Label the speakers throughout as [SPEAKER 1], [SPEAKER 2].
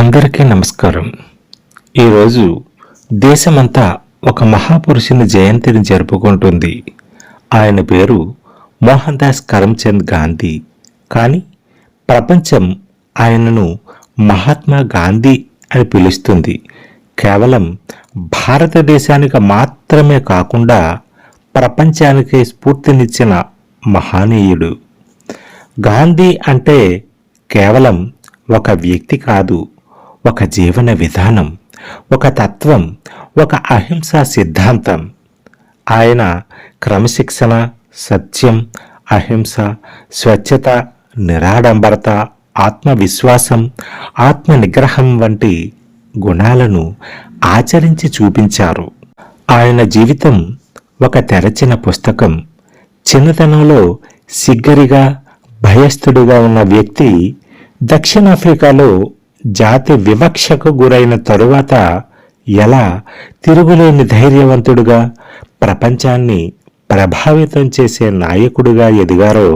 [SPEAKER 1] అందరికీ నమస్కారం. ఈరోజు దేశమంతా ఒక మహాపురుషుని జయంతిని జరుపుకుంటుంది. ఆయన పేరు మోహన్ దాస్ కరమ్చంద్ గాంధీ. కానీ ప్రపంచం ఆయనను మహాత్మా గాంధీ అని పిలుస్తుంది. కేవలం భారతదేశానికి మాత్రమే కాకుండా ప్రపంచానికి స్ఫూర్తినిచ్చిన మహానీయుడు. గాంధీ అంటే కేవలం ఒక వ్యక్తి కాదు. ఒక జీవన విధానం ఒక తత్వం ఒక అహింసా సిద్ధాంతం. ఆయన క్రమశిక్షణ సత్యం అహింస స్వచ్ఛత నిరాడంబరత ఆత్మవిశ్వాసం ఆత్మ నిగ్రహం వంటి గుణాలను ఆచరించి చూపించారు. ఆయన జీవితం ఒక తెరచిన పుస్తకం. చిన్నతనంలో సిగ్గరిగా భయస్థుడిగా ఉన్న వ్యక్తి దక్షిణాఫ్రికాలో జాతి వివక్షకు గురైన తరువాత ఎలా తిరుగులేని ధైర్యవంతుడుగా ప్రపంచాన్ని ప్రభావితం చేసే నాయకుడుగా ఎదిగారో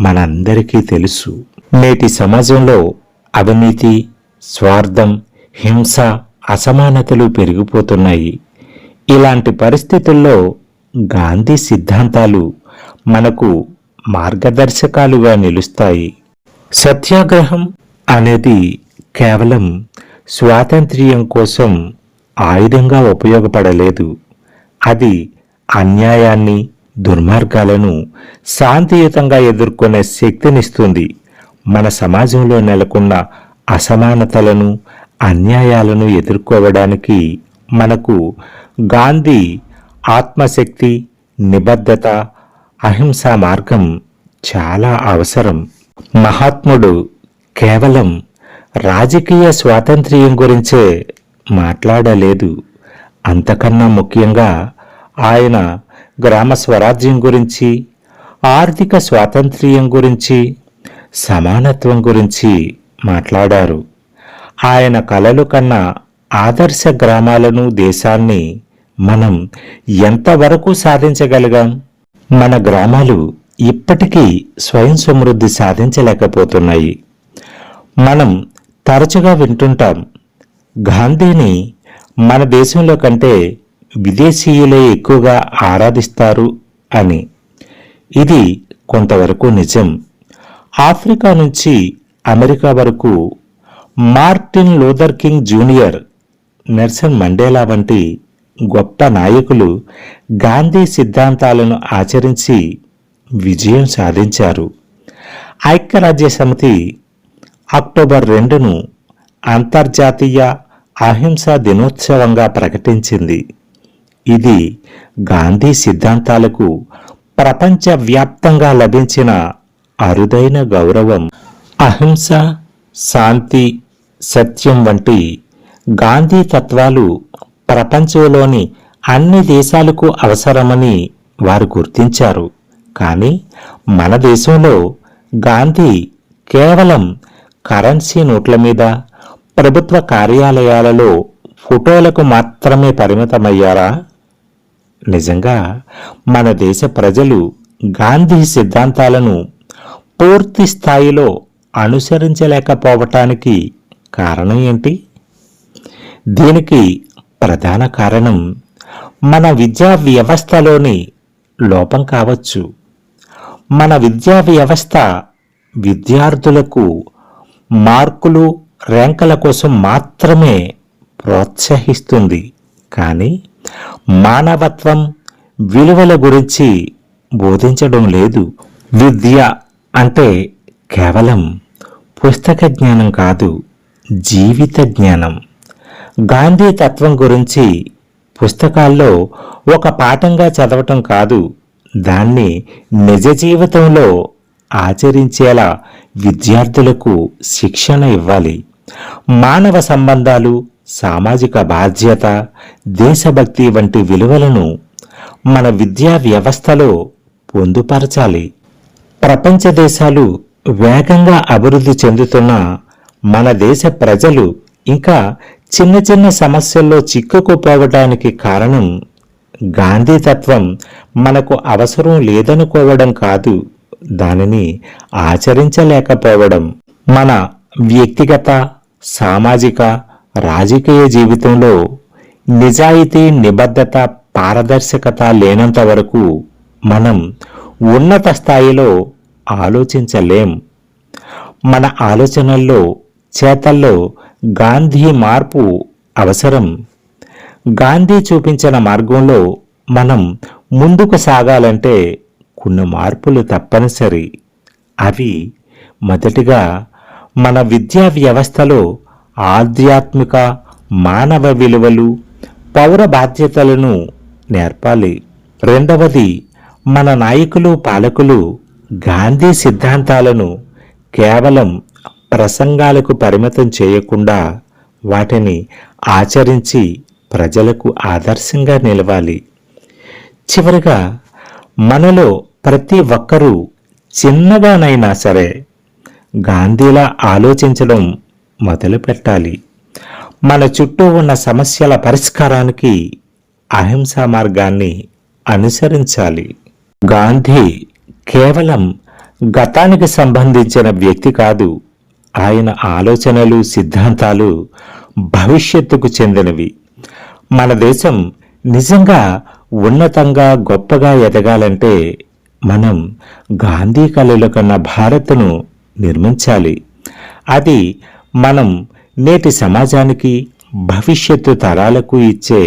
[SPEAKER 1] మనందరికీ తెలుసు. నేటి సమాజంలో అవినీతి స్వార్థం హింస అసమానతలు పెరిగిపోతున్నాయి. ఇలాంటి పరిస్థితుల్లో గాంధీ సిద్ధాంతాలు మనకు మార్గదర్శకాలుగా నిలుస్తాయి. సత్యాగ్రహం అనేది కేవలం స్వాతంత్ర్యం కోసం ఆయుధంగా ఉపయోగపడలేదు. అది అన్యాయాన్ని దుర్మార్గాలను శాంతియుతంగా ఎదుర్కొనే శక్తినిస్తుంది. మన సమాజంలో నెలకొన్న అసమానతలను అన్యాయాలను ఎదుర్కోవడానికి మనకు గాంధీ ఆత్మశక్తి నిబద్ధత అహింసా మార్గం చాలా అవసరం. మహాత్ముడు కేవలం రాజకీయ స్వాతంత్ర్యం గురించే మాట్లాడలేదు. అంతకన్నా ముఖ్యంగా ఆయన గ్రామ స్వరాజ్యం గురించి ఆర్థిక స్వాతంత్ర్యం గురించి సమానత్వం గురించి మాట్లాడారు. ఆయన కలలు కన్నా ఆదర్శ గ్రామాలను దేశాన్ని మనం ఎంతవరకు సాధించగలిగాం? మన గ్రామాలు ఇప్పటికీ స్వయం సమృద్ధి సాధించలేకపోతున్నాయి. మనం తరచుగా వింటుంటాం. గాంధీని మన దేశంలో కంటే విదేశీయులే ఎక్కువగా ఆరాధిస్తారు అని. ఇది కొంతవరకు నిజం. ఆఫ్రికా నుంచి అమెరికా వరకు Martin Luther King junior Nelson Mandela వంటి గొప్ప నాయకులు గాంధీ సిద్ధాంతాలను ఆచరించి విజయం సాధించారు. ఐక్యరాజ్య సమితి అక్టోబర్ రెండును అంతర్జాతీయ అహింసా దినోత్సవంగా ప్రకటించింది. ఇది గాంధీ సిద్ధాంతాలకు ప్రపంచవ్యాప్తంగా లభించిన అరుదైన గౌరవం. అహింస శాంతి సత్యం వంటి గాంధీ తత్వాలు ప్రపంచంలోని అన్ని దేశాలకు అవసరమని వారు గుర్తించారు. కానీ మన దేశంలో గాంధీ కేవలం కరెన్సీ నోట్ల మీద ప్రభుత్వ కార్యాలయాలలో ఫోటోలకు మాత్రమే పరిమితమయ్యారా? నిజంగా మన దేశ ప్రజలు గాంధీ సిద్ధాంతాలను పూర్తి స్థాయిలో అనుసరించలేకపోవటానికి కారణం ఏంటి? దీనికి ప్రధాన కారణం మన విద్యా వ్యవస్థలోని లోపం కావచ్చు. మన విద్యా వ్యవస్థ విద్యార్థులకు మార్కులు ర్యాంకుల కోసం మాత్రమే ప్రోత్సహిస్తుంది. కానీ మానవత్వం విలువల గురించి బోధించడం లేదు. విద్య అంటే కేవలం పుస్తక జ్ఞానం కాదు జీవిత జ్ఞానం. గాంధీ తత్వం గురించి పుస్తకాల్లో ఒక పాఠంగా చదవటం కాదు దాన్ని నిజ జీవితంలో ఆచరించేలా విద్యార్థులకు శిక్షణ ఇవ్వాలి. మానవ సంబంధాలు సామాజిక బాధ్యత దేశభక్తి వంటి విలువలను మన విద్యా వ్యవస్థలో పొందుపరచాలి. ప్రపంచ దేశాలు వేగంగా అభివృద్ధి చెందుతున్న మన దేశ ప్రజలు ఇంకా చిన్న చిన్న సమస్యల్లో చిక్కుకుపోవడానికి కారణం గాంధీ తత్వం మనకు అవసరం లేదనుకోవడం కాదు. దానిని ఆచరించలేకపోవడం మన వ్యక్తిగత సామాజిక రాజకీయ జీవితంలో నిజాయితీ నిబద్ధత పారదర్శకత లేనంత వరకు మనం ఉన్నత స్థాయిలో ఆలోచించలేం. మన ఆలోచనల్లో చేతల్లో గాంధీ మార్పు అవసరం. గాంధీ చూపించిన మార్గంలో మనం ముందుకు సాగాలంటే కొన్ని మార్పులు తప్పనిసరి. అవి మొదటిగా మన విద్యా వ్యవస్థలో ఆధ్యాత్మిక మానవ విలువలు పౌర బాధ్యతలను నేర్పాలి. రెండవది మన నాయకులు పాలకులు గాంధీ సిద్ధాంతాలను కేవలం ప్రసంగాలకు పరిమితం చేయకుండా వాటిని ఆచరించి ప్రజలకు ఆదర్శంగా నిలవాలి. చివరిగా మనలో ప్రతి ఒక్కరూ చిన్నగానైనా సరే గాంధీలా ఆలోచించడం మొదలు పెట్టాలి మన చుట్టూ ఉన్న సమస్యల పరిష్కారానికి అహింసా మార్గాన్ని అనుసరించాలి. గాంధీ కేవలం గతానికి సంబంధించిన వ్యక్తి కాదు ఆయన ఆలోచనలు సిద్ధాంతాలు భవిష్యత్తుకు చెందినవి. మన దేశం నిజంగా ఉన్నతంగా గొప్పగా ఎదగాలంటే మనం గాంధీ కళలు కన్న భారత్ను నిర్మించాలి. అది మనం నేటి సమాజానికి భవిష్యత్తు తరాలకు ఇచ్చే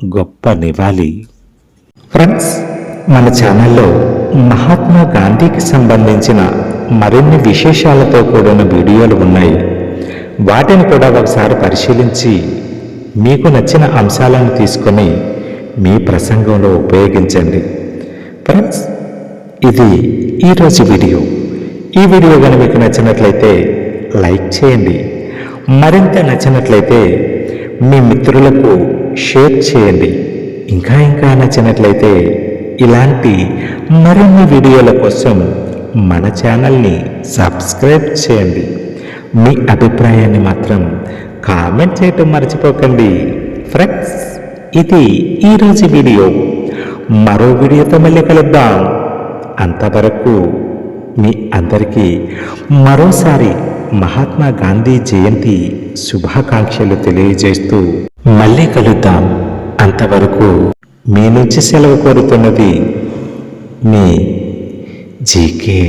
[SPEAKER 1] గొప్ప నివాళి. ఫ్రెండ్స్ మన ఛానల్లో మహాత్మా గాంధీకి సంబంధించిన మరిన్ని విశేషాలతో కూడిన వీడియోలు ఉన్నాయి. వాటిని కూడా ఒకసారి పరిశీలించి మీకు నచ్చిన అంశాలను తీసుకొని మీ ప్రసంగంలో ఉపయోగించండి. ఫ్రెండ్స్ ఇది ఈరోజు వీడియో. ఈ వీడియో కనుక మీకు నచ్చినట్లయితే లైక్ చేయండి. మరింత నచ్చినట్లయితే మీ మిత్రులకు షేర్ చేయండి. ఇంకా ఇంకా నచ్చినట్లయితే ఇలాంటి మరిన్ని వీడియోల కోసం మన ఛానల్ని సబ్స్క్రైబ్ చేయండి. మీ అభిప్రాయాన్ని మాత్రం కామెంట్ చేయటం మర్చిపోకండి. ఫ్రెండ్స్ ఇది ఈరోజు వీడియో. మరో వీడియోతో మళ్ళీ కలుద్దాం. అంతవరకు మీ అందరికీ మరోసారి మహాత్మా గాంధీ జయంతి శుభాకాంక్షలు తెలియజేస్తూ మళ్ళీ కలుద్దాం. అంతవరకు మీ నుంచి సెలవు కోరుతున్నది మీ జీకే